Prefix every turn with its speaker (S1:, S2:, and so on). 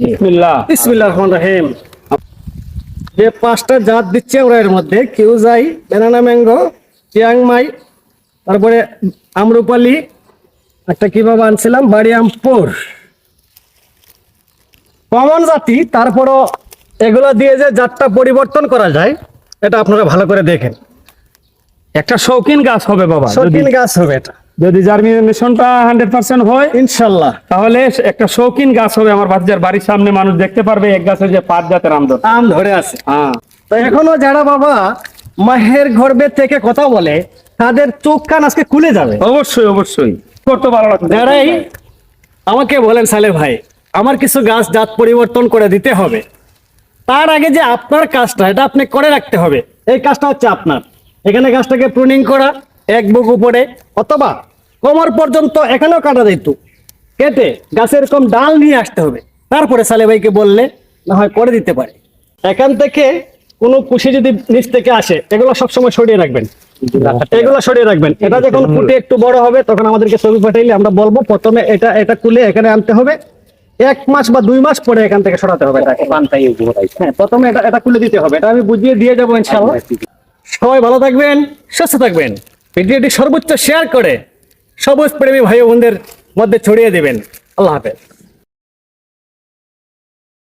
S1: বিসমিল্লাহ।
S2: বিসমিল্লাহ রহমান রহিম। যে পাঁচটা জাত দিচ্ছে আমরা এর মধ্যে কিউজাই ব্যানানা ম্যাঙ্গো চিয়াংমাই তারপরে আমরুপালি একটা কীভাবে আনছিলাম? বাড়িয়ামপুর। কমন জাতি তারপরও এগুলো দিয়ে যে জাতটা পরিবর্তন করা যায় এটা আপনারা ভালো করে দেখেন।
S1: একটা শৌখিন গাছ হবে বাবা
S2: শৌখিন গাছ হবে এটা।
S1: যদি জার্মিনেশনটা হান্ড্রেড পার্সেন্ট হয়
S2: ইনশাল্লাহ।
S1: তাহলে একটা শৌখিন গাছ হবে আমার বাচ্চার বাড়ির সামনে মানুষ দেখতে পারবে এক গাছের যে পাঁচ জাতের আমদর
S2: আম ধরে আছে।
S1: হ্যাঁ।
S2: তো এখনও যারা বাবা মাহের গর্বে থেকে কথা বলে তাদের চোখ কান আজকে খুলে যাবে।
S1: অবশ্যই অবশ্যই। করতে ভালো লাগছে।
S2: যারাই আমাকে বলেন সালে ভাই আমার কিছু গাছ জাত পরিবর্তন করে দিতে হবে। তার আগে যে আপনার কাজটা এটা আপনি করে রাখতে হবে। এই কাজটা হচ্ছে আপনার। এখানে গাছটাকে প্রুনিং করা এক বুক উপরে অথবা কোমর পর্যন্ত এখানেও কাটা যেত কেটে গাছের এরকম ডাল নিয়ে আসতে হবে। তারপরে সালে ভাইকে বললে না হয় করে দিতে পারে। এখান থেকে কোনো কুশি যদি নিচ থেকে আসে এগুলো সবসময় সরিয়ে রাখবেন। এগুলো সরিয়ে রাখবেন। এটা যখন ফুটে একটু বড় হবে তখন আমাদেরকে ছবি পাঠাইলে আমরা বলব প্রথমে এটা এটা খুলে এখানে আনতে হবে। এক মাস বা দুই মাস পরে এখান থেকে সরাতে হবে এটাকে। হ্যাঁ প্রথমে এটা এটা খুলে দিতে হবে। এটা আমি বুঝিয়ে দিয়ে যাব ইনশাআল্লাহ। সবাই ভালো থাকবেন সুস্থ থাকবেন। ভিডিওটি সর্বোচ্চ শেয়ার করে সবুজ প্রেমী ভাই বোনদের মধ্যে ছড়িয়ে দেবেন। আল্লাহ হাফেজ।